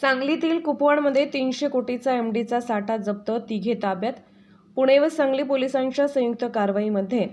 सांगलीतील कुपवाडमध्ये तीनशे कोटीचा एम डीचा साठा जप्त तिघे ताब्यात पुणे व सांगली पोलिसांच्या संयुक्त कारवाईमध्ये.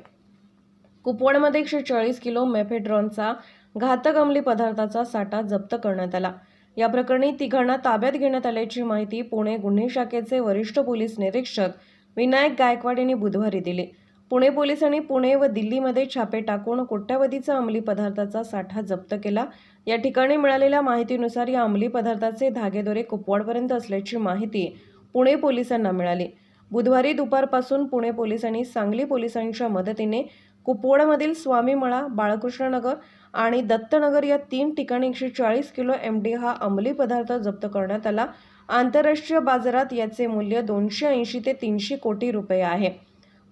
कुपवाडमध्ये एकशे चाळीस किलो मेफेड्रॉनचा घातक अंमली पदार्थाचा साठा जप्त करण्यात आला. या प्रकरणी तिघांना ताब्यात घेण्यात आल्याची माहिती पुणे गुन्हे शाखेचे वरिष्ठ पोलीस निरीक्षक विनायक गायकवाड यांनी बुधवारी दिली. पुणे पोलिसांनी पुणे व दिल्लीमध्ये छापे टाकून कोट्यावधीचा अंमली पदार्थाचा साठा जप्त केला. या ठिकाणी मिळालेल्या माहितीनुसार या अंमली पदार्थाचे धागेदोरे कुपवाडपर्यंत असल्याची माहिती पुणे पोलिसांना मिळाली. बुधवारी दुपारपासून पुणे पोलिसांनी सांगली पोलिसांच्या मदतीने कुपवाडमधील स्वामीमळा बाळकृष्णनगर आणि दत्तनगर या तीन ठिकाणी एकशे चाळीस किलो एम डी हा अंमली पदार्थ जप्त करण्यात आला. आंतरराष्ट्रीय बाजारात याचे मूल्य दोनशे ऐंशी ते तीनशे कोटी रुपये आहे.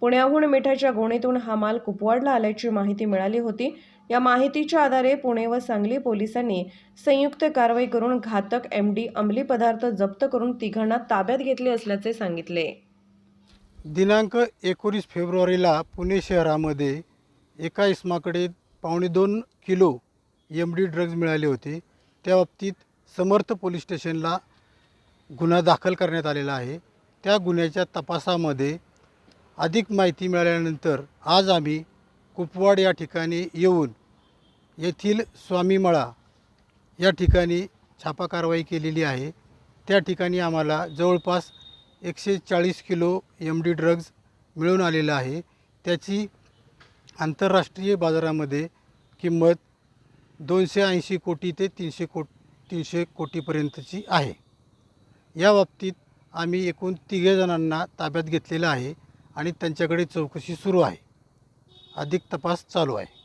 पुण्याहून मिठाच्या गोणीतून हा माल कुपवाडला आल्याची माहिती मिळाली होती. या माहितीच्या आधारे पुणे व सांगली पोलिसांनी संयुक्त कारवाई करून घातक एम डी अंमली पदार्थ जप्त करून तिघांना ताब्यात घेतले असल्याचे सांगितले. दिनांक एकोणीस फेब्रुवारीला पुणे शहरामध्ये एका इसमाकडे पावणे दोन किलो एम डी ड्रग्ज मिळाले होते. त्या बाबतीत समर्थ पोलीस स्टेशनला गुन्हा दाखल करण्यात आलेला आहे. त्या गुन्ह्याच्या तपासामध्ये अधिक माहिती मिळाल्यानंतर आज आम्ही कुपवाड या ठिकाणी येऊन येथील स्वामीमळा या ठिकाणी छापा कारवाई केलेली आहे. त्या ठिकाणी आम्हाला जवळपास एकशे चाळीस किलो एम डी ड्रग्ज मिळून आलेलं आहे. त्याची आंतरराष्ट्रीय बाजारामध्ये किंमत दोनशे ऐंशी कोटी ते तीनशे को तीनशे कोटीपर्यंतची आहे. या बाबतीत आम्ही एकूण तिघे जणांना ताब्यात घेतलेलं आहे. आणि त्यांच्याकडे चौकशी सुरू आहे. अधिक तपास चालू आहे.